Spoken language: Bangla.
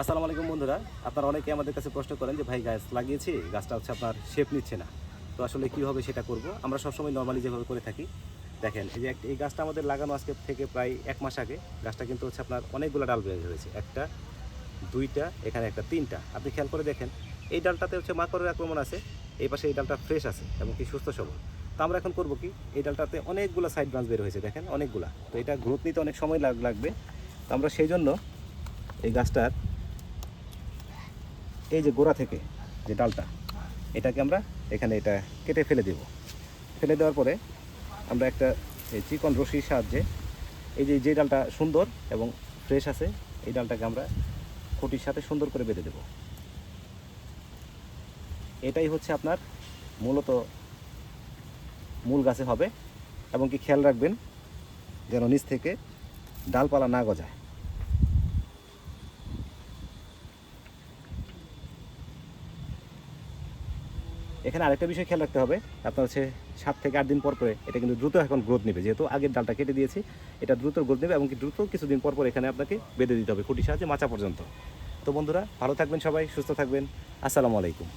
আসসালামু আলাইকুম বন্ধুরা। আপনারা অনেকে আমাদের কাছে প্রশ্ন করেন যে, ভাই, গাছ লাগিয়েছি, গাছটা হচ্ছে আপনার শেপ নিচ্ছে না। তো আসলে কীভাবে সেটা করব। আমরা সবসময় নর্মালি যেভাবে করে থাকি, দেখেন, এই যে এই গাছটা আমাদের লাগানো আজকে থেকে প্রায় এক মাস আগে, গাছটা কিন্তু হচ্ছে আপনার অনেকগুলো ডাল বের হয়েছে। একটা, দুইটা, এখানে একটা, তিনটা। আপনি খেয়াল করে দেখেন, এই ডালটাতে হচ্ছে মাকড়ের আক্রমণ আছে, এই পাশে এই ডালটা ফ্রেশ আছে এবং কি সুস্থ সবল। তো আমরা এখন করব কি, এই ডালটাতে অনেকগুলো সাইড ব্রাঞ্চ বের হয়েছে, দেখেন, অনেকগুলা। তো এটা গ্রোথ নিতে অনেক সময় লাগবে। তো আমরা সেই জন্য এই গাছটার এই যে গোড়া থেকে যে ডালটা, এটাকে আমরা এখানে এটা কেটে ফেলে দেব। ফেলে দেওয়ার পরে আমরা একটা চিকন রশির সাহায্যে এই যে যে ডালটা সুন্দর এবং ফ্রেশ আছে, এই ডালটাকে আমরা খুঁটির সাথে সুন্দর করে বেঁধে দেব। এটাই হচ্ছে আপনার মূলত মূল গাছে হবে এবং কি খেয়াল রাখবেন যেন নিচ থেকে ডালপালা না গজায়। এখানে আরেকটা বিষয় খেয়াল রাখতে হবে। আপনার হচ্ছে সাত থেকে আট দিন পর পরে এটা কিন্তু দ্রুত এখন গ্রোথ নেবে। যেহেতু আগের ডালটা কেটে দিয়েছি, এটা দ্রুত গ্রোথ নেবে এবং দ্রুত কিছুদিন পর পর এখানে আপনাকে বেঁধে দিতে হবে খুঁটির সাহায্যে মাচা পর্যন্ত। তো বন্ধুরা, ভালো থাকবেন সবাই, সুস্থ থাকবেন। আসসালামু আলাইকুম।